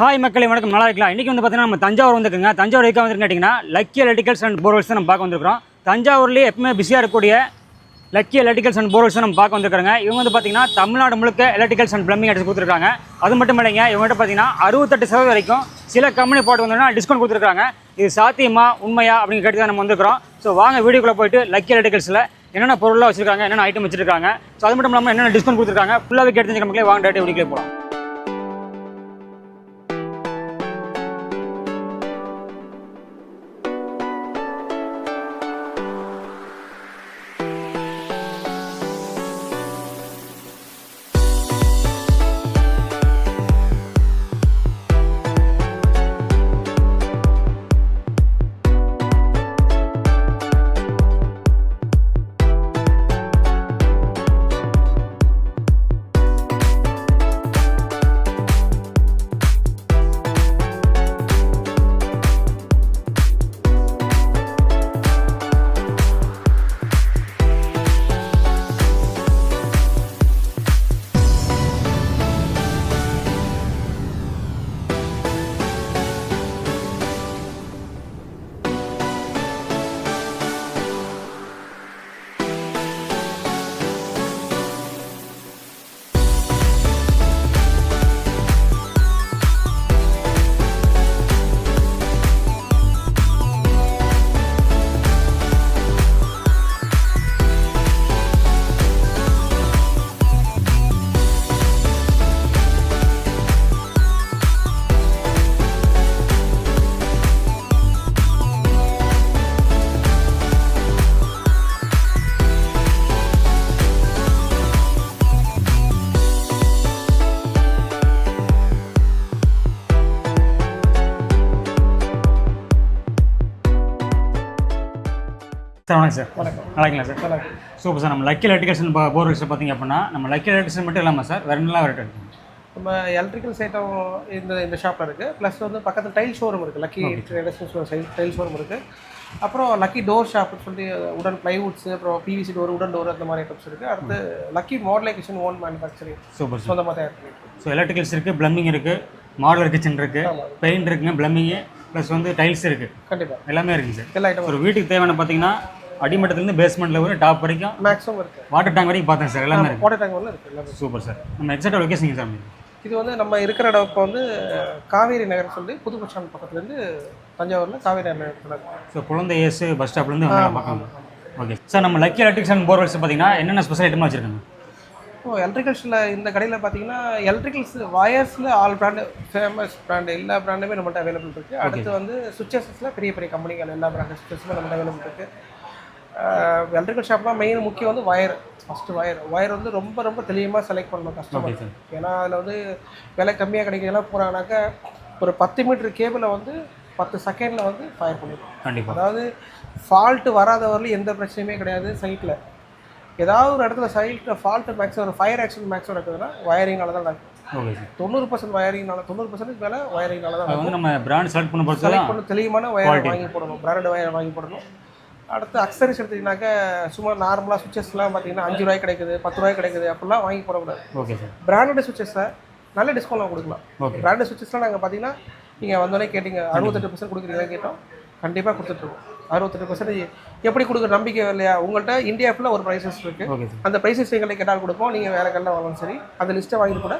Hi மக்களை வணக்கம். நல்லா இருக்கலாம் இன்றைக்கி வந்து பார்த்தீங்கன்னா நம்ம தஞ்சாவூர் வந்துருக்குங்க. தஞ்சாவூர் எதுக்காக வந்து கேட்டிங்கன்னா லக்கி எலக்ட்ரிகல்ஸ் அண்ட் போர்வெல்ஸ் நம்ம பார்க்க வந்திருக்கிறோம். தஞ்சாவூர்லேயே எப்பவுமே பிஸியாக இருக்கக்கூடிய லக்கி எலக்ட்ரிகல்ஸ் அண்ட் போர்வெல்ஸ் நம்ம பார்க்க வந்திருக்காங்க இவங்க வந்து பார்த்தீங்கன்னா தமிழ்நாடு முழுக்க எலக்ட்ரிகல்ஸ் அண்ட் ப்ளம்பிங் எடுத்து கொடுத்துருக்காங்க. அது மட்டும் இல்லைங்க இவங்ககிட்ட பார்த்தீங்கன்னா அறுபத்தெட்டு சதவீதம் வரைக்கும் சில கம்பெனி போட்டு வந்தோம்னா டிஸ்கவுண்ட் கொடுத்துருக்காங்க. இது சாத்தியமா உண்மையா அப்படின்னு கேட்டு தான் நம்ம வந்திருக்கிறோம். ஸோ வாங்க வீடியோக்குள்ளே போயிட்டு லக்கி எலக்ட்ரிகல்ஸில் என்னென்ன பொருளாக வச்சிருக்காங்க என்னென்ன ஐட்டம் வச்சிருக்காங்க. ஸோ அது மட்டும் இல்லாமல் என்னென்ன டிஸ்கவுண்ட் கொடுத்துருக்காங்க ஃபுல்லாகவே கேட்டு தெரிஞ்சுக்க மக்களே வாங்க டேட்டு வீடியோக்குள்ளே போகலாம் சார் வணக்கம் சார். வணக்கம் நல்லா இருக்கீங்களா சார். வணக்கம் சூப்பர் சார் நம்ம லக்கி எலக்ட்ரிகேஷன் போர்வெல்ஸ் பார்த்தீங்க அப்படின்னா நம்ம லக்கி எலக்ட்ரிகேஷன் மட்டும் இல்லாமல் சார் வேறு நல்லா வெரைட்டி இருக்கு? நம்ம எலக்ட்ரிக்கல் சைட்டம் இந்த இந்த ஷாப்பில் இருக்குது ப்ளஸ் வந்து பக்கத்தில் டைல் ஷோரூம் இருக்குது லக்கி டைல் ஷோரூம் இருக்குது அப்புறம் லக்கி டோர் ஷாப்னு சொல்லி உடன் ப்ளைவுட்ஸ் அப்புறம் பிவிசி டோர் உடன் டோர் அந்த மாதிரி ஐட்டம்ஸ் இருக்குது அடுத்து Lucky modulation own manufacturing super சொந்தமாக தயார் பண்ணிருக்கு ஸோ எலக்ட்ரிகல்ஸ் இருக்குது ப்ளம்பிங் இருக்குது மாடலர் கிச்சன் இருக்குது. பெயிண்ட் இருக்குங்க ப்ளம்பிங்கு ப்ளஸ் வந்து டைல்ஸ் இருக்குது கண்டிப்பாக எல்லாமே இருக்குங்க சார். எல்லா ஐட்டமும் ஒரு வீட்டுக்கு தேவையான பார்த்தீங்கன்னா அடிமட்டத்துலேருந்து பேஸ்மெண்ட் லெவல் டாப் வரைக்கும் மேக்ஸிமம் இருக்குது வாட்டர் டேங்க் வரைக்கும் பார்த்தேன் சார் எல்லாமே வாட்டர் டேங்க் ஒன்று இருக்குது எல்லாமே. Super sir. நம்ம எக்ஸாக்ட் லொக்கேஷன் சார் இது வந்து நம்ம இருக்கிற இடம் இப்போ வந்து காவேரி நகர் சொல்லி புது பஸ் ஸ்டாண்ட் பக்கத்துலேருந்து தஞ்சாவூரில் காவேரி நகர் ஸோ குழந்தை ஏசு பஸ் ஸ்டாப்லேருந்து பார்க்கலாம்? ஓகே சார் நம்ம லக்கி எலக்ட்ரிக்ஸ் போர்வெல்ஸ் பார்த்தீங்கன்னா என்னென்ன ஸ்பெஷல் ஐட்டமாக வச்சுருக்காங்க? இப்போ எலக்ட்ரிக்கல்ஸில் இந்த கடையில் பார்த்தீங்கன்னா எலக்ட்ரிக்கல்ஸ் வயர்ஸில் ஆல் பிராண்டு ஃபேமஸ் பிராண்டு எல்லா பிராண்டுமே நம்மகிட்ட அவைலபிள் இருக்குது அடுத்து வந்து சுவிச்சஸில் பெரிய பெரிய கம்பெனிகள் எல்லா பிராண்டு சுவிச்சஸுமே நம்மகிட்ட அவைலபிள் இருக்குது எலக்ட்ரிக்கல் ஷாப்லாம் மெயின் முக்கியம் வந்து வயர் ஃபஸ்ட்டு வயர் வயர் வந்து ரொம்ப ரொம்ப தெளிவாக செலக்ட் பண்ணணும் கஸ்டமர் ஏன்னா அதில் வந்து விலை கம்மியாக கிடைக்கிறதெல்லாம் போகிறாங்கனாக்கா ஒரு பத்து மீட்டர் கேபிளை வந்து பத்து செகண்டில் வந்து ஃபயர் பண்ணிடும் கண்டிப்பாக அதாவது ஃபால்ட்டு வராத வரலையும் எந்த பிரச்சனையுமே கிடையாது சைட்டில் ஏதாவது ஒரு இடத்துல சைட்டில் ஃபால்ட்டு மேக்ஸிமம் ஒரு ஃபயர் ஆக்சிடென்ட் மேக்ஸிமம் நடக்குதுன்னா வயரிங்னால தான் நடக்கும். தொண்ணூறு பர்சன்ட் வயரிங்னால தொண்ணூறு பர்சன்ட் மேலே வயரிங்னால தான் நம்ம பிராண்ட் செலக்ட் பண்ண செலக்ட் பண்ண தெளிவான வயர் வாங்கி போடணும். பிராண்டட் வயர் வாங்கி போடணும். அடுத்து அக்சரிஸ் எடுத்தீங்கன்னாக்கா சும்மா நார்மலாக சுவிச்சஸ்லாம் பார்த்தீங்கன்னா அஞ்சு ரூபாய் கிடைக்குது பத்து ரூபாய் கிடைக்குது அப்படிலாம் வாங்கி போடக்கூடாது ஓகே சார் பிராண்டட் சுவிச்சஸை நல்ல டிஸ்கவுண்ட்லாம் கொடுக்கலாம். பிராண்டட் சுவிச்சஸ்லாம் நாங்கள் பார்த்தீங்கன்னா நீங்கள் வந்தோடனே கேட்டிங்க அறுபத்தெட்டு பர்சன்ட் கொடுக்குறீங்களா கேட்டோம். கண்டிப்பாக கொடுத்துட்ருக்கோம். அறுபத்தெட்டு பர்சன்ட் எப்படி கொடுக்குற நம்பிக்கை இல்லையா? உங்கள்கிட்ட இந்தியா ஃபுல்லாக ஒரு ப்ரைஸஸ் இருக்குது அந்த ப்ரைஸஸ் எங்களை கேட்டால் கொடுப்போம். நீங்கள் வேறு கல்ல வாங்கலாம் சரி. அந்த லிஸ்ட்டை வாங்கி கூட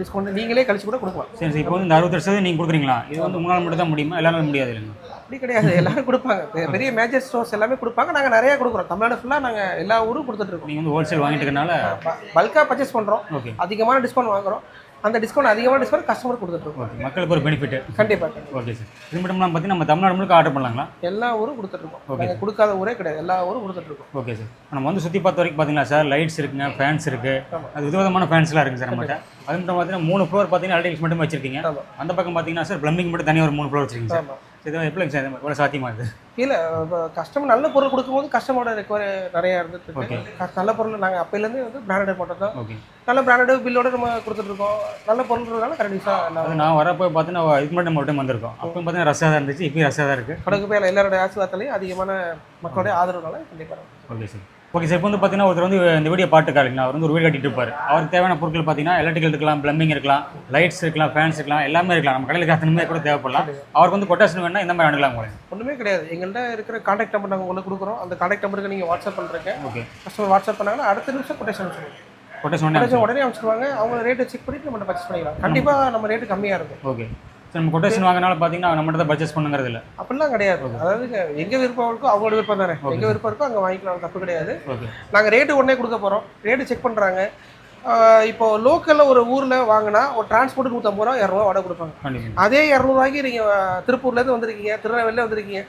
டிஸ்கவுண்ட் நீங்களே கழிச்சு கூட கொடுக்கலாம். சரி சார் இப்போ வந்து இந்த அறுபத்தெட்டு சதவீதம் நீங்கள் கொடுக்குறீங்களா? இது வந்து உங்களால் மட்டும் தான் முடியுமா? எல்லாரும் முடியாது இல்லைங்க அப்படி கிடையாது. எல்லாரும் கொடுப்பாங்க. பெரிய மேஜர் ஸ்டோர்ஸ் எல்லாமே கொடுப்பாங்க. நாங்கள் நிறையா கொடுக்குறோம். தமிழ்நாடு ஃபுல்லாக நாங்கள் எல்லா ஊரும் கொடுத்துட்ருக்கோம் நீங்கள் வந்து ஹோல்சேல் வாங்கிட்டு இருக்கனால பல்காக பர்ச்சேஸ் பண்ணுறோம் ஓகே அதிகமான டிஸ்கவுண்ட் வாங்குறோம். அந்த டிஸ்கவுண்ட் அதிகமான டிஸ்கவுண்ட் கஸ்டமர் கொடுத்துட்ருக்கோம் ஓகே மக்களுக்கு ஒரு பெனிஃபிட் கண்டிப்பாக ஓகே சார் இது மட்டும் இல்லாமல் பார்த்தீங்கன்னா நம்ம தமிழ்நாடு முழுக்க ஆர்டர் பண்ணலாங்களா? எல்லா ஊரும் கொடுத்துட்ருக்கோம் நாங்கள் கொடுக்காத ஊரே கிடையாது. எல்லா ஊரும் கொடுத்துட்ருக்கோம் ஓகே சார் நம்ம வந்து சுற்றி பார்த்த வரைக்கும் பார்த்தீங்களா சார் லைட்ஸ் இருக்குங்க ஃபேன்ஸ் இருக்குது. அது விதவிதமான ஃபேன்ஸ்லாம் இருக்குது சார் நம்மகிட்ட அது மட்டும் பார்த்தீங்கன்னா மூணு ஃப்ளோர் பார்த்தீங்கன்னா எலக்ட்ரிக்ஸ் மட்டுமே வச்சிருக்கீங்க. அந்த பக்கம் பார்த்தீங்கன்னா சார் ப்ளம்பிங் மட்டும் தனியாக ஒரு மூணு ஃப்ளோர் வச்சிருக்கீங்க சார் இது எப்படி சார்? இது எவ்வளோ சாத்தியமாக இருக்குது இல்லை கஸ்டமர் நல்ல பொருள் கொடுக்கும்போது கஸ்டமரோட ரெக்குவரி நிறைய இருந்துட்டு நல்ல பொருள் நாங்கள் அப்போலேருந்து வந்து பிராண்டட் மட்டும் தான். ஓகே நல்ல பிராண்டட் பில்லோட நம்ம கொடுத்துட்ருக்கோம் நல்ல பொருள்ன்றதுனால கண்டிப்பாக நான் வரப்போ பார்த்தீங்கன்னா இதுக்கு மட்டும் நம்ம டைம் வந்திருக்கோம். அப்போ பார்த்தீங்கன்னா ரசாக இருந்துச்சு இப்போயும் ரசாக தான் இருக்குது படகு பேர் எல்லாரோட ஆசீர்வாதத்துலையும் அதிகமான மக்களுடைய ஆதரவுனால கண்டிப்பாக ஓகே சார் ஓகே சார் இப்போ வந்து பார்த்தீங்கன்னா ஒருத்தர் வந்து இந்த வீடியோ பாட்டுக்காரு இல்லைங்களா அவர் வந்து ஒரு வீடு கட்டிட்டு இருப்பார். அவருக்கு தேவையான பொருட்கள் பார்த்தீங்கன்னா எலக்ட்ரிக்கல் இருக்கலாம் ப்ளம்பிங் இருக்கலாம் லைட்ஸ் இருக்கலாம் ஃபேன்ஸ் இருக்கலாம் எல்லாமே இருக்கலாம். நம்ம கடையில் அத்தனை கூட தேவைப்படலாம். அவருக்கு வந்து கொட்டேஷன் வேணா இந்த மாதிரி அணுகலாம் உங்களை. ஒன்றுமே கிடையாது. எங்கள்கிட்ட இருக்கிற காண்டாக்ட் நம்பர் நாங்கள் உங்களுக்கு கொடுக்குறோம். அந்த காண்டாக்ட் நம்பருக்கு நீங்கள் வாட்ஸ்அப் பண்ணுறீங்க ஓகே. கஸ்டமர் வாட்ஸ்அப் பண்ணாங்கன்னா அடுத்த நிமிஷம் கொட்டேஷன் சொல்லுங்கள் கொட்டேஷன் உடனே அமைச்சிருவாங்க அவங்க ரேட்டை செக் பண்ணிட்டு நம்ம பர்ச்சேஸ் பண்ணிக்கலாம். கண்டிப்பாக நம்ம ரேட்டு கம்மியாக இருக்கும். ஓகே. நம்ம கொட்டேஷன் வாங்கினால பார்த்தீங்கன்னா நம்மகிட்ட தான் பர்ச்சேஸ் பண்ணுங்கிறது இல்லை. அப்படிலாம் கிடையாது. அதாவது எங்க விருப்பம் இருக்கோ அவங்களோட விருப்பம் தானே. எங்க விருப்பம் இருக்கோ அங்கே வாங்கிக்கலாம் தப்பு கிடையாது. நாங்கள் ரேட்டு உடனே கொடுக்க போகிறோம் ரேட்டு செக் பண்ணுறாங்க இப்போ லோக்கலில் ஒரு ஊரில் வாங்கினா ஒரு டிரான்ஸ்போர்ட் நூற்றம்பது ரூபா இரநூறுவா வாடகை கொடுப்பாங்க. அதே இரநூறுவாய்க்கு நீங்கள் திருப்பூர்லேருந்து வந்திருக்கீங்க திருநெல்வேலியில் வந்திருக்கீங்க.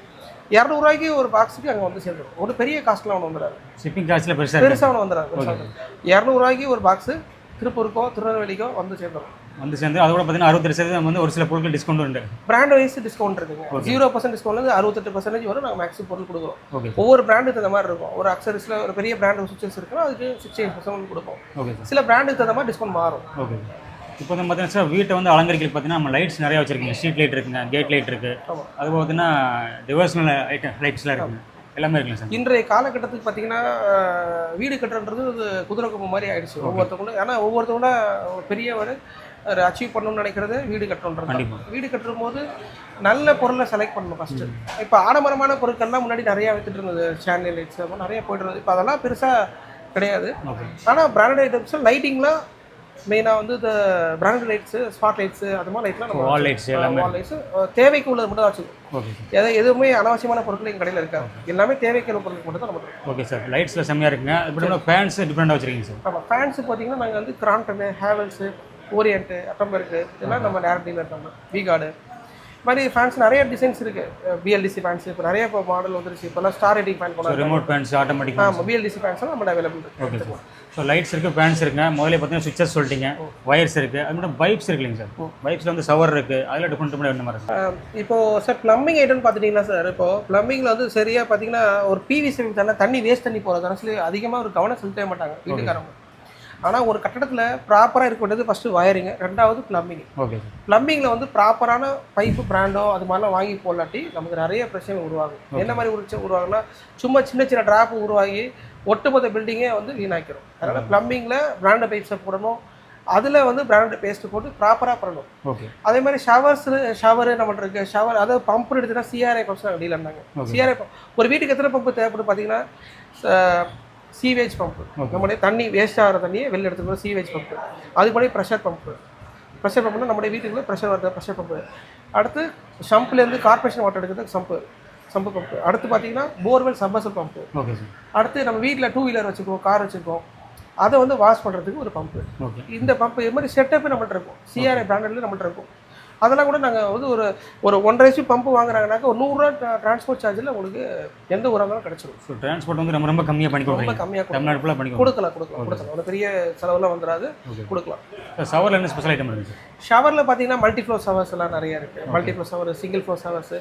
இரநூறுவாய்க்கு ஒரு பாக்ஸுக்கு அங்கே வந்து சேர்ந்துடும் ஒரு பெரிய காஸ்ட்லாம் ஒன்று வந்துடாது. ஷிப்பிங் காஸ்ட்டில் பெருசாக பெருசாக ஒன்று வந்துடாது. இரநூறுவாய்க்கு ஒரு பாக்ஸு திருப்பூருக்கோ திருநெல்வேலிக்கோ வந்து சேர்ந்துடும் வந்து சேர்ந்து அதோட பார்த்தீங்கன்னா அறுபத்தெட்டு சதவீதம் வந்து ஒரு சில பொருட்கள் டிஸ்கவுண்ட் உண்டு. பிராண்ட் வைஸ் டிஸ்கவுண்ட் இருக்குங்க. ஜீரோ பர்சன்ட் டிஸ்கவுண்ட்லேருந்து அறுபத்தெட்டு பர்சன்டேஜ் வரும் நாங்கள் மேக்ஸிமம் பொருள் கொடுக்குறோம். ஓகே ஒவ்வொரு பிராண்டுக்கு தகுந்த மாதிரி இருக்கும். ஒரு அக்சரிஸில் ஒரு பெரிய பிராண்ட் சுவிச்சஸ் இருக்குன்னா அதுக்கு சிக்ஸ்டி எயிட் பர்சன்ட் கொடுப்போம் ஓகே சில பிராண்டுக்கு தகுந்த மாதிரி டிஸ்கவுண்ட் மாறும். ஓகே இப்போ வந்து பார்த்தீங்கன்னா சார் வீட்டை வந்து அலங்கரிக்கிறதுக்கு பார்த்தீங்கன்னா நம்ம லைட்ஸ் நிறைய வச்சிருக்கீங்க. ஸ்ட்ரீட் லைட் இருக்குங்க கேட் லைட் இருக்குது அது பார்த்தீங்கன்னா டிவர்ஷனல் ஐட்டம் லைட்ஸ்லாம் இருக்குங்க. எல்லாமே இருக்குங்க சார் இன்றைய காலகட்டத்துக்கு பார்த்தீங்கன்னா வீடு கட்டுறன்றது குதிரை கொம்பு மாதிரி ஆயிடுச்சு. ஒவ்வொருத்தவங்களும் ஏன்னா ஒவ்வொருத்தவங்கள ஒரு பெரிய ஒரு அச்சீவ் பண்ணணும்னு நினைக்கிறது வீடு கட்டணுன்றது. வீடு கட்டும் போது நல்ல பொருளை செலக்ட் பண்ணணும் ஃபஸ்ட்டு இப்போ ஆடம்பரமான பொருட்கள்லாம் முன்னாடி நிறையா வித்துட்டு இருந்தது. சேனல் லைட்ஸ் நிறைய போயிட்டு இருந்தது. இப்போ அதெல்லாம் பெருசாக கிடையாது. ஆனால் பிராண்டட் ஐட்டம்ஸ் லைட்டிங்லாம் மெயினாக வந்து இந்த பிராண்டட் லைட்ஸு ஸ்பாட் லைட்ஸ் அது மாதிரி லைட்லாம் நம்ம வால் லைட்ஸ் எல்லாமே. வால் லைட்ஸ் தேவைக்கு உள்ளது மட்டும் தான் சார். எதை எதுவுமே அனாவசியமான பொருட்கள் எங்கள் கடையில் இருக்காது. எல்லாமே தேவைக்கு உள்ள பொருட்கள் மட்டும் தான் நம்ம. Okay sir. லைட்ஸில் செம்மையாக இருக்குங்க. மட்டும் ஃபேன்ஸ் டிஃப்ரெண்டாக வச்சிருக்கீங்க சார். ஆமாம் ஃபேன்ஸு பார்த்தீங்கன்னா நாங்கள் வந்து கிராம்டனு ஹேவல்ஸு ஓரியன்ட்டு அட்டம்பர்க்கு இதெல்லாம் நம்ம டேரக்ட் டீலர் நம்ம விகார்டு மாதிரி ஃபேன்ஸ் நிறைய டிசைன்ஸ் இருக்குது பிஎல்டிசி ஃபேன்ஸ் இப்போ நிறைய இப்போ மாடல் வந்துருச்சு. இப்போல்லாம் ஸ்டார் ரேட்டிங் ஃபேன் போனாங்க. ரிமோட் ஃபேன்ஸ் ஆட்டோமேட்டிக் ஆமாம் பிஎல்டிசி ஃபேன்ஸ்லாம் நம்ம available okay sir so lights இருக்குது ஃபேன்ஸ் இருக்குங்க. முதல்ல பார்த்தீங்கன்னா சுவிச்சஸ் சொல்லிட்டீங்க. ஒயர்ஸ் இருக்குது அது மட்டும் பைப்ஸ் இருக்கு இல்லைங்க சார் பைப்ஸில் வந்து சவர் இருக்குது அதில் டிஃப்ரெண்ட் டிஃப்ரெண்ட் மாதிரி இப்போ சார் ப்ளம்பிங் ஐட்டம்னு பார்த்துட்டிங்கன்னா சார் இப்போ ப்ளம்பிங்கில் வந்து சரியாக பார்த்தீங்கன்னா ஒரு பிவிசி தானே தண்ணி வேஸ்ட் தண்ணி போகிறது சொல்லி அதிகமாக ஒரு கவனம் செலுத்தவே மாட்டாங்க வீட்டுக்காரங்க ஆனால் ஒரு கட்டடத்தில் ப்ராப்பராக இருக்க வேண்டியது ஃபஸ்ட்டு வயரிங் ரெண்டாவது ப்ளம்பிங் ஓகே ப்ளம்பிங்கில் வந்து ப்ராப்பரான பைப்பு பிராண்டோ அது மாதிரிலாம் வாங்கி போடலாட்டி நமக்கு நிறைய பிரச்சனை உருவாகும். என்ன மாதிரி ஒரு உருவாகும்னா சும்மா சின்ன சின்ன ட்ராப் உருவாகி ஒட்டுமொத்த பில்டிங்கே வந்து வீணாக்கிடும் அதனால் ப்ளம்பிங்கில் பிராண்டட் பைப்ஸை போடணும். அதில் வந்து பிராண்டட் பேஸ்ட் போட்டு ப்ராப்பராக பண்ணணும். ஓகே அதே மாதிரி ஷவர்ஸ் ஷவர் நம்மகிட்ட இருக்கு ஷவர் அதாவது பம்ப் எடுத்துனா சிஆர்ஐ பம்ப்ஸ் வெளியில் இருந்தாங்க. Okay. சிஆர்ஐ ஒரு வீட்டுக்கு எத்தனை பம்பு தேவைப்படும் பார்த்தீங்கன்னா சீவேஜ் பம்பு. நம்முடைய தண்ணி வேஸ்ட் ஆகிற தண்ணியை வெளில எடுத்துக்கணும் சீவேஜ் பம்பு. அதுக்கு முன்னாடி ப்ரெஷர் பம்பு ப்ரெஷர் பம்புனா நம்முடைய வீட்டுக்குள்ள ப்ரெஷர் வருது ப்ரெஷர் பம்பு அடுத்து ஷம்ப்லேருந்து கார்பரேஷன் வாட்டர் எடுக்கிறதுக்கு சம்பு சம்பு பம்பு அடுத்து பார்த்தீங்கன்னா போர்வெல் சம்பசல் பம்பு ஓகே சார். அடுத்து நம்ம வீட்டில் டூ வீலர் வச்சுருக்கோம் கார் வச்சுருக்கோம். அதை வந்து வாஷ் பண்ணுறதுக்கு ஒரு பம்பு ஓகே. இந்த பம்ப் இது மாதிரி செட்டப்பே நம்மள்ட்ட இருக்கும். சிஆர்ஐ பிராண்டட்ல நம்மள்ட்ட இருக்கும். அதெல்லாம் கூட நாங்கள் வந்து ஒரு ஒரு ஒன்றரை ஹெச்பி பம்பு வாங்குறாங்கனாக்கா ஒரு நூறுரூவா டிரான்ஸ்போர்ட் சார்ஜில் உங்களுக்கு எந்த இருந்தாலும் கிடச்சிரும். ஸோ டிரான்ஸ்போர்ட் வந்து ரொம்ப ரொம்ப கம்மியாக பண்ணி ரொம்ப கம்மியாக தமிழ்நாடு ஃபுல்லாக பண்ணி கொடுக்கலாம் கொடுக்கலாம் கொடுக்கலாம். ஒரு பெரிய செலவுலாம் வந்துடாது. கொடுக்கலாம். சார் சவரில் என்ன ஸ்பெஷல் ஐட்டம் இருக்குது ஷவரில் பார்த்தீங்கன்னா மல்டி ஃப்ளோ ஷவர்ஸ் எல்லாம் நிறைய இருக்குது multi flow shower single flow showers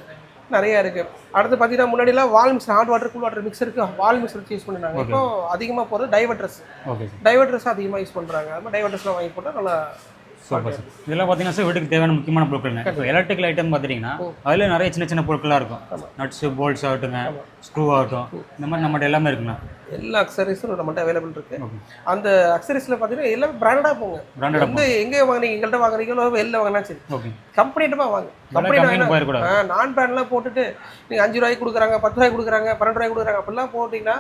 நிறைய இருக்குது அடுத்து பார்த்தீங்கன்னா முன்னாடிலாம் wall mix hot water cool water மிக்சருக்கு wall mixer வச்சு யூஸ் பண்ணினாங்க. இப்போ அதிகமாக போகிறது டைவர்ட்ரஸ் டைவர்ட்ரஸ் அதிகமாக யூஸ் பண்ணுறாங்க அது மாதிரி டைவர்ட்ரஸ்லாம் வாங்கி போட்டால் நல்லா சூப்பர் சார் இதெல்லாம் பார்த்தீங்கன்னா சார் வீட்டுக்கு தேவையான முக்கியமான பொருட்கள்ங்க இப்போ எலக்ட்ரிக்கல் ஐட்டம் பார்த்துட்டிங்கன்னா அதில் நிறைய சின்ன சின்ன பொருட்களாக இருக்கும். நட்ஸு போல்ட்ஸ் ஆகட்டுங்க ஸ்க்ரூ ஆகட்டும். இந்த மாதிரி நம்மகிட்ட எல்லாமே இருக்குண்ணா எல்லா அக்சரிஸும் நம்மகிட்ட அவைலபிள் இருக்கு. அந்த அக்சரிஸில் பார்த்தீங்கன்னா எல்லாமே பிராண்டடாக போங்க. பிராண்டட் எங்க எங்கே வாங்குறீங்க எங்கள்கிட்ட வாங்குறீங்களோ வெளில வாங்கினா சரி. ஓகே கம்பெனிட்டமா வாங்க. கம்பெனி நான் பிராண்ட்லாம் போட்டுட்டு நீங்கள் அஞ்சு ரூபாய்க்கு கொடுக்குறாங்க பத்து ரூபாய்க்கு கொடுக்குறாங்க பன்னெண்டு ரூபாய்க்கு கொடுக்குறாங்க அப்படிலாம் போட்டிங்கன்னா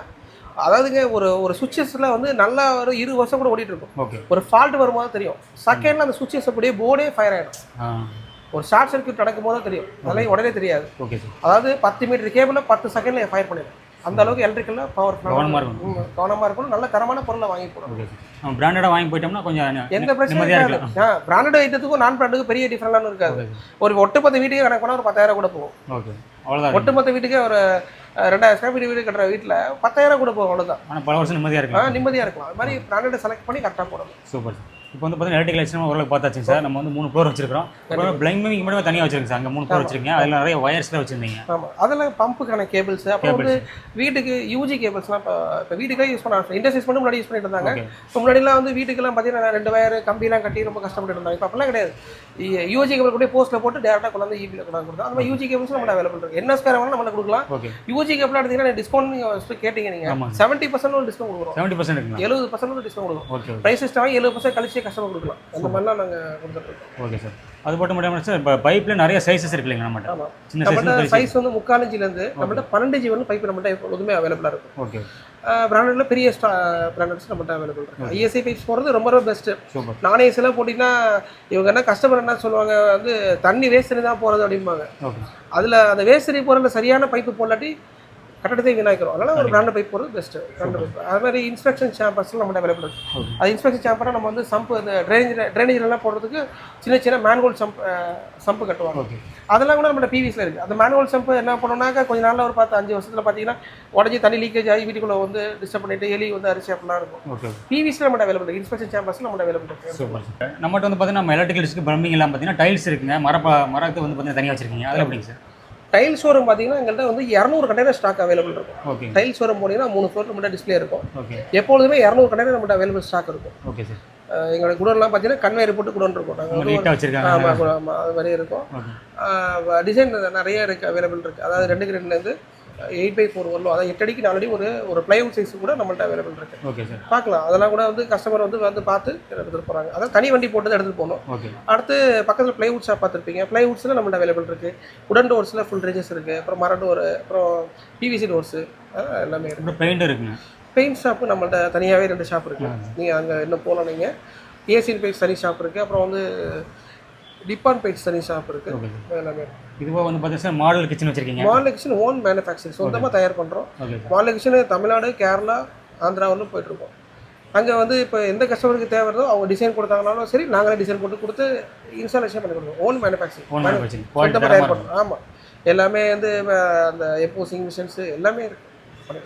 அதாவதுங்க ஒரு ஒரு சுவிச்சஸில் வந்து நல்லா ஒரு இருபது வருஷம் கூட ஓடிட்டு இருக்கும். ஒரு ஃபால்ட் வரும்போது தெரியும். செகண்டில் அந்த சுவிச்சஸ் அப்படியே போர்டே ஃபயர் ஆகிடும் ஒரு ஷார்ட் சர்க்யூட் நடக்கும் போது தெரியும். அதெல்லாம் உடனே தெரியாது. ஓகே சார் அதாவது பத்து மீட்டர் கேபிளில் பத்து செகண்டில் ஃபயர் பண்ணிடும். அந்த அளவுக்கு எலக்ட்ரிக்கலில் பவர். கவனமாக இருக்கணும். நல்ல தரமான பொருளை வாங்கி நம்ம பிராண்டடாக வாங்கி போயிட்டோம்னா கொஞ்சம் எந்த பிரச்சனையும் இருக்காது. பிராண்டட் ஐட்டத்துக்கும் நான் பிராண்டுக்கும் பெரிய டிஃபரெண்ட்லாம் இருக்காது. ஒரு ஒட்டுமொத்த வீட்டுக்கே கணக்கு பண்ணால் ஒரு பத்தாயிரம் கூட போகும். ஓகே அவ்வளோதான் ஒட்டுமொத்த வீட்டுக்கே ஒரு ரெண்டாயிரம் ஸ்கொயர் ஃபீட் வீடு கட்டுற வீட்டில் பத்தாயிரம் கூட போகும் அவ்வளோதான் பல வருஷம் நிம்மதியாக இருக்கலாம். நிம்மதியாக இருக்கலாம். அது மாதிரி பிராண்டட் செலக்ட் பண்ணி கரெக்டாக போடணும். Super sir. இப்போ வந்து பார்த்தீங்கன்னா எலக்ட்ரிக் லைட்ஸ் ஓரளவுக்கு பார்த்தாச்சுங்க சார். நம்ம வந்து மூணு ஃப்ளோர் வச்சிருக்கோம் அப்புறம் பிளைமிங் மட்டும் தனியாக வச்சிருக்கீங்க சார். அங்கே மூணு ஃப்ளோர் வச்சிருக்கீங்க. அதில் நிறைய வயர்ஸ்லாம் வச்சிருந்தீங்க. ஆமாம் அதெல்லாம் பம்புக்கான கேபிள்ஸ் அப்புறம் வந்து வீட்டுக்கு யூஜி கேபிள்ஸ்லாம் இப்போ இப்போ வீட்டுக்கே யூஸ் பண்ண இண்டஸ்ட்ரீஸ் மட்டும் முன்னாடி யூஸ் பண்ணிட்டு இருந்தாங்க. இப்போ முன்னாடிலாம் வந்து வீட்டுக்கெல்லாம் பார்த்தீங்கன்னா ரெண்டு வயர் கம்பிலாம் கட்டி ரொம்ப கஷ்டப்பட்டு இருந்தாங்க. இப்போ அப்படிலாம் கிடையாது. யூஜி கேபிள் கூட போஸ்ட்டில் போட்டு டேரெக்டாக கொண்டாந்து ஈபியில் கொண்டாந்து கொடுத்தோம் அந்த மாதிரி யூஜி கேபிள்ஸ் நம்ம அவைலபிள் இருக்கு. என்ன ஸ்கொயர் வேணாலும் நம்மளுக்கு கொடுக்கலாம். யூஜி கேபிள் எடுத்தீங்கன்னா டிஸ்கவுண்ட் நீங்கள் கேட்டீங்க நீங்கள். செவன்ட்டி பர்சன்ட் டிஸ்கவுண்ட் கொடுக்குறோம். செவன்ட்டி பர்சன்ட் எழுபது பர்சன்ட் டிஸ்கவுண்ட் கொடுக்குறோம். ப்ரைஸ் சிஸ்டம் எழுபது பர்சன்ட் கழிச்சு கஸ்டமர் கொடுக்கலாம். அந்த மாதிரிலாம் நாங்கள் கொடுத்துட்ருக்கோம். Okay sir. அது மட்டும் முடியாமல் சார் இப்போ பைப்பில் நிறைய சைஸஸ் இருக்கு இல்லைங்க நம்மகிட்ட? சின்ன சைஸ் சைஸ் வந்து முக்கால் இன்ச்சிலேருந்து நம்மகிட்ட பன்னெண்டு இன்ச்சு வந்து பைப் நம்மகிட்ட எப்பொழுதுமே அவைலபிளாக இருக்கும். ஓகே. பிராண்டட்ல பெரிய ஸ்டா பிராண்டட்ஸ் நம்மகிட்ட அவைலபிள் இருக்கு ஐஎஸ்ஐ பைப்ஸ் போகிறது ரொம்ப ரொம்ப பெஸ்ட்டு நானே சில போட்டிங்கன்னா இவங்க என்ன கஸ்டமர் என்ன சொல்லுவாங்க வந்து தண்ணி வேஸ்ட் தான் போகிறது அப்படிம்பாங்க. அதில் அந்த வேஸ்ட் போகிறதுல சரியான பைப்பு போடாட்டி கட்டடத்தை வீணாக்கிறோம். அதனால ஒரு பிராண்ட் பைப் போகிறது பெஸ்ட்டு பிராண்ட் பைப் அது மாதிரி இன்ஸ்பெக்ஷன் சாம்பர்ஸ்லாம் நம்மகிட்ட அவைலபிள் இருக்கு ஓகே. அது இன்ஸ்பெக்ஷன் சாம்பரை நம்ம வந்து சம்ப் இந்த ட்ரைனேஜ் ட்ரைனேஜ்லாம் போடுறதுக்கு சின்ன சின்ன மேனுவல் சம்ப் சம்பு கட்டுவாங்க. ஓகே. அதெல்லாம் கூட நம்மளோட பிவிஸில் இருக்குது அந்த மேனுவல் சம்பு என்ன பண்ணோம்னாக்கா கொஞ்ச நாளில் ஒரு பார்த்து அஞ்சு வருஷத்தில் பார்த்தீங்கன்னா உடஞ்சி தண்ணி லீக்கேஜ் ஆகி வீட்டுக்குள்ளே வந்து டிஸ்டர்ப் பண்ணிட்டு எலி வந்து அரிசி அப்படிலாம் இருக்கும். பிவிஸில் நம்மகிட்ட அவைலபிள் இருக்குது இன்ஸ்பெக்ஷன் சாம்பர்ஸ் நம்மகிட்ட அவைலபிள் இருக்குது நம்மகிட்ட வந்து பார்த்தீங்கன்னா நம்ம எலக்ட்ரிக்கல் டிஸ்க்கு பிளம்பிங் எல்லாம் பார்த்தீங்கன்னா டைல்ஸ் இருக்குங்க. மரப்ப மரத்தை வந்து பார்த்தீங்கன்னா தனியாக வச்சிருக்கீங்க. அதில் எப்படிங்க சார் டைல் ஷோரூம் பார்த்தீங்கன்னா எங்கள்கிட்ட வந்து இரநூறு கண்டெய்னர் ஸ்டாக் அவைலபிள் இருக்கும். டைல் ஷோரூம் போனீங்கன்னா மூணு ஃப்ளோர் நம்மகிட்ட டிஸ்ப்ளே இருக்கும். எப்பொழுதுமே இரநூறு கண்டெய்னர் நம்மகிட்ட அவைலபிள் ஸ்டாக் இருக்கும். ஓகே சார் எங்களோட குடோன்லாம் பார்த்தீங்கன்னா கன்வேயர் போட்டு குடோன் இருக்கும். ஆமாம் ஆமாம் அது மாதிரி இருக்கும். டிசைன் நிறைய இருக்குது அவைலபிள் இருக்குது அதாவது ரெண்டுக்கு ரெண்டுலேருந்து எயிட் பை ஃபோர் வரலும் அதாவது எட்டு அடிக்கு நாலு அடி ஒரு ஒரு பிளைவுட் சைஸ் கூட நம்மள்ட்ட அவைலபிள் இருக்குது ஓகே சார் பார்க்கலாம். அதெல்லாம் கூட வந்து கஸ்டமர் வந்து வந்து பார்த்து எடுத்துகிட்டு போகிறாங்க அதாவது தனி வண்டி போட்டு தான் எடுத்துகிட்டு போகணும். ஓகே அடுத்து பக்கத்தில் பிளைவுட் ஷாப் பார்த்துருப்பீங்க. பிளைவுட்ஸில் நம்மள்ட்ட அவைலபிள் இருக்குது உடன் டோர்ஸில் ஃபுல் ரேஞ்சஸ் இருக்குது அப்புறம் மர டோர் அப்புறம் பிவிசி டோர்ஸு எல்லாமே இருக்குது பெயிண்ட் இருக்குங்க. பெயிண்ட் ஷாப்பு நம்மள்ட்ட தனியாகவே ரெண்டு ஷாப் இருக்குது நீங்கள் அங்கே இன்னும் போகலாம் நீங்கள் ஏசியன் பெயிண்ட்ஸ் தனி ஷாப் இருக்குது அப்புறம் வந்து டிப்பான் பெயிண்ட்ஸ் தனி ஷாப் இருக்குது எல்லாமே இதுவாக வந்து பார்த்தீங்கன்னா மாடல் கிச்சன் வச்சிருக்கீங்க. மாடல் கிச்சன் ஓன் மேனுஃபேக்சரிங் சொந்தமாக தயார் பண்ணுறோம் மாடல் கிச்சன் தமிழ்நாடு கேரளா ஆந்திரா வரலும் போயிட்டுருக்கோம். அங்கே வந்து இப்போ எந்த கஸ்டமருக்கு தேவை இருந்தோ அவங்க டிசைன் கொடுத்தாங்கனாலும் சரி நாங்களே டிசைன் போட்டு கொடுத்து இன்ஸ்டாலேஷன் பண்ணி கொடுப்போம். ஓன் மேனுஃபேக்சரிங் ஓன் மேனுஃபேக்சரிங் தயார் பண்ணுறோம் ஆமாம் எல்லாமே வந்து அந்த எப்போசிங் மிஷின்ஸ் எல்லாமே இருக்குது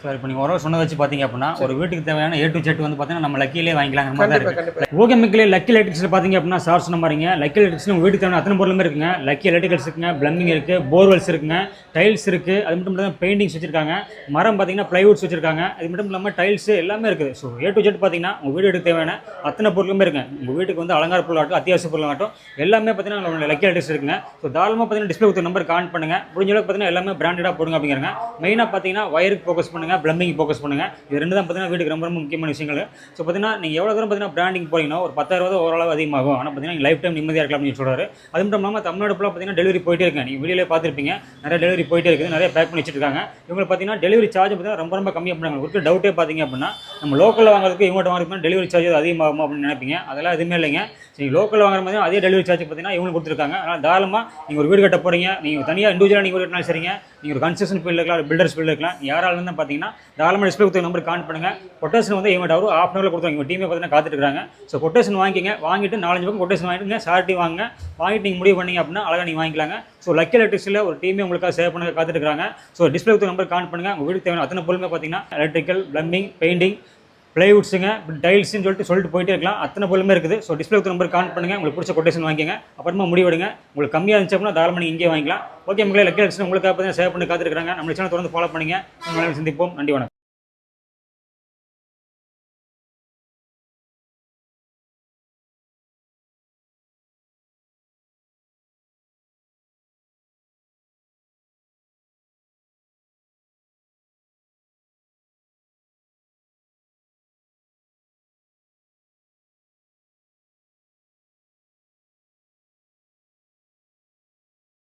சார் இப்போ நீங்கள் ஒரு சொன்னதை வச்சு பார்த்தீங்க அப்படின்னா ஒரு வீட்டுக்கு தேவையான ஏ டு செட் வந்து பார்த்தீங்கன்னா நம்ம லக்கிலே வாங்கிக்கலாங்கிற மாதிரி தான் கண்டிப்பாக இருக்கு. கண்டிப்பாக ஓகே மக்களே லக்கி எலக்ட்ரிக்ஸில் பார்த்தீங்க அப்படின்னா சார் சொன்ன மாதிரிங்க லக்கி எலக்ட்ரிக்ஸ் உங்கள் வீட்டுக்கு தேவையான அத்தனை பொருளுமே இருக்குங்க. லக்கி எலக்ட்ரிகல்ஸ் இருக்குங்க பிளம்பிங் இருக்குது போர்வெல்ஸ் இருக்குங்க டைல்ஸ் இருக்குது அது மட்டும் இல்லாமல் பெயிண்டிங்ஸ் வச்சிருக்காங்க மரம் பார்த்தீங்கன்னா ப்ளைவுட்ஸ் வச்சிருக்காங்க அது மட்டும் இல்லாமல் டைல்ஸ் எல்லாமே இருக்குது. ஸோ ஏ டு ஜெட் பார்த்தீங்கன்னா உங்கள் வீடு எடுக்க தேவையான அத்தனை பொருளுமே இருக்குங்க. உங்கள் வீட்டுக்கு வந்து அலங்கார பொருளாகட்டும் அத்தியாவசிய பொருளாகட்டும் எல்லாமே பார்த்தீங்கன்னா உங்களோட லக்கி எலக்ட்ரிக்ஸ் இருக்குங்க. ஸோ தாராளமாக பார்த்தீங்கன்னா டிஸ்பிளே கொடுத்த நம்பர் கான் பண்ணுங்க. முடிஞ்ச அளவுக்கு பார்த்தீங்கன்னா எல்லாமே பிராண்டடாக போடுங்க அப்படிங்கிறாங்க. மெயினாக பார்த்தீங்கன்னா வயருக்கு ஃபோக்கஸ் பண்ணுங்க பிளம்பிங் ஃபோக்கஸ் பண்ணுங்க. இது ரெண்டு தான் பார்த்தீங்கன்னா வீட்டுக்கு ரொம்ப ரொம்ப முக்கியமான விஷயங்கள். ஸோ பார்த்தீங்கன்னா நீங்கள் எவ்வளோ தூரம் பார்த்தீங்கன்னா பிராண்டிங் போனீங்கன்னா ஒரு பத்தாயிரம் ரூபா ஓரளவு அதிகமாகும். ஆனால் பார்த்தீங்கன்னா லைஃப் டைம் நிம்மதியாக இருக்கலாம் அப்படின்னு சொல்றாரு. அது மட்டும் இல்லாமல் தமிழ்நாடு ஃபுல்லாக பார்த்தீங்கன்னா டெலிவரி போயிட்டே இருக்கு. நீங்கள் வீடியோவில் பார்த்துருப்பீங்க. நிறைய டெலிவரி போயிட்டே இருக்குது. நிறைய பேக் பண்ணி வச்சிருக்காங்க. இவங்க பார்த்தீங்கன்னா டெலிவரி சார்ஜ் பார்த்தீங்கன்னா ரொம்ப ரொம்ப கம்மியாக பண்ணுறாங்க. ஒரு டவுட்டே பார்த்தீங்க அப்படின்னா நம்ம லோக்கலில் வாங்குறதுக்கு இவங்கள்ட்ட வாங்குறதுக்கு டெலிவரி சார்ஜ் அதிகமாகும் அப்படின்னு நினைப்பீங்க. அதெல்லாம் எதுவுமே இல்லைங்க. சரி லோக்கல் வாங்குற மாதிரி அதே டெலிவரி சார்ஜ் பார்த்தீங்கன்னா இவங்களுக்கு கொடுத்துருக்காங்க. அதனால் தாராளமாக நீங்கள் ஒரு வீடு கட்ட போகிறீங்க நீங்கள் தனியாக இண்டிவிஜுவலாக நீங்கள் வீடு கட்டினாலும் சரிங்க. நீங்கள் ஒரு கன்ஸ்ட்ரக்ஷன் ஃபீல்டு இருக்கலாம் பில்டர்ஸ் ஃபீல்டு இருக்கலாம். யாராலும் வந்து பார்த்தீங்கன்னா தாராளமாக டிஸ்பிளே கொடுத்த நம்பர் கான் பண்ணுங்கள் கொட்டேஷன் வந்து இவங்க ஒரு ஆஃப் ஹவரில் கொடுத்தாங்க இவங்க டீமே பார்த்தீங்கன்னா காத்துட்டு இருக்காங்க ஸோ கொட்டேஷன் வாங்கிங்க வாங்கிட்டு நாலஞ்சு பக்கம் கொட்டேஷன் வாங்கிட்டு சார்ட்டி வாங்க வாங்கிட்டு நீங்கள் முடிவு பண்ணீங்க அப்படின்னா அழகாக நீங்கள் வாங்கிக்கலாங்க. ஸோ லக்கி எலக்ட்ரிக்ஸில் ஒரு டீமே உங்களுக்காக சேவ் பண்ண காத்துட்டு இருக்காங்க ஸோ டிஸ்பிளே கொடுத்த நம்பர் கான் பண்ணுங்க. உங்கள் வீடு தேவையான அத்தனை பொருளுமே பார்த்தீங்கன்னா எலக்ட்ரிக்கல் பிளம்பிங் பெயிண்டிங் பிளைவுட்ஸுங்க டைல்ஸ்னு சொல்லிட்டு சொல்லிட்டு போயிட்டே இருக்கலாம். அத்தனை பொருளுமே இருக்குது. ஸோ டிஸ்பிளே நம்பர் கான் பண்ணுங்க. உங்களுக்கு பிடிச்ச கொட்டேஷன் வாங்கிங்க அப்புறமா முடிவெடுங்க. உங்களுக்கு கம்மியாக இருந்துச்சு அப்படின்னா தாராளமாக நீங்கள் இங்கே வாங்கிக்கலாம். ஓகே மக்களே லக்கி உங்களுக்கு உங்களுக்காக பார்த்தீங்கன்னா சேவ் பண்ணி காத்துருக்காங்க நம்ம சேனல் தொடர்ந்து ஃபாலோ பண்ணுங்க. சந்திப்போம். நன்றி வணக்கம்.